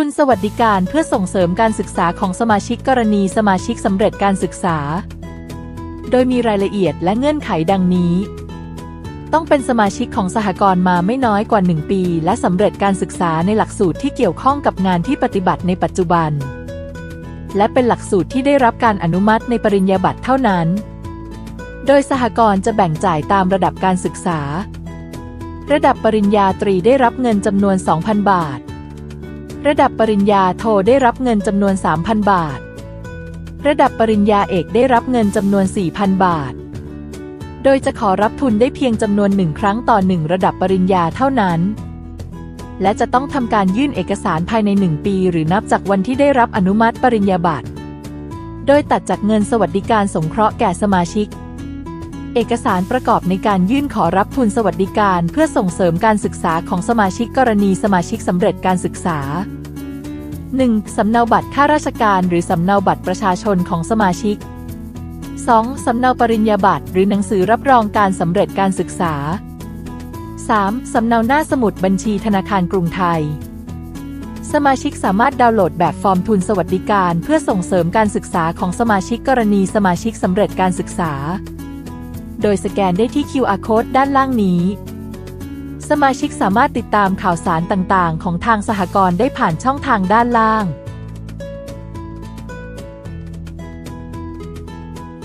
ทุนสวัสดิการเพื่อส่งเสริมการศึกษาของสมาชิกกรณีสมาชิกสำเร็จการศึกษา โดยมีรายละเอียดและเงื่อนไขดังนี้ ต้องเป็นสมาชิกของสหกรณ์มาไม่น้อยกว่า 1 ปี และสำเร็จการศึกษาในหลักสูตรที่เกี่ยวข้องกับงานที่ปฏิบัติในปัจจุบัน และเป็นหลักสูตรที่ได้รับการอนุมัติในปริญญาบัตรเท่านั้น โดยสหกรณ์จะแบ่งจ่ายตามระดับการศึกษา ระดับปริญญาตรีได้รับเงินจำนวน 2,000 บาท ระดับปริญญาโทได้รับเงินจำนวน 3,000 บาท ระดับปริญญาเอกได้รับเงินจำนวน 4,000 บาท โดยจะขอรับทุนได้เพียงจำนวนหนึ่งครั้งต่อหนึ่งระดับปริญญาเท่านั้น และจะต้องทำการยื่นเอกสารภายใน 1 ปี หรือนับจากวันที่ได้รับอนุมัติปริญญาบัตร โดยตัดจากเงินสวัสดิการสงเคราะห์แก่สมาชิก เอกสารประกอบในการยื่นขอรับทุนสวัสดิการ เพื่อส่งเสริมการศึกษาของสมาชิกกรณีสมาชิกสำเร็จการศึกษา 1. สำเนาบัตรข้าราชการ หรือสำเนาบัตรประชาชนของสมาชิก 2. สำเนาปริญญาบัตร หรือหนังสือรับรองการสำเร็จการศึกษา 3. สำเนาหน้าสมุดบัญชีธนาคารกรุงไทย สมาชิกสามารถดาวน์โหลดแบบฟอร์มทุนสวัสดิการ เพื่อส่งเสริมการศึกษาของสมาชิกกรณีสมาชิกสำเร็จการศึกษา โดยสแกนได้ที่ QR code ด้านล่างนี้ สมาชิกสามารถติดตามข่าวสารต่างๆ ของทางสหกรณ์ได้ผ่านช่องทางด้านล่าง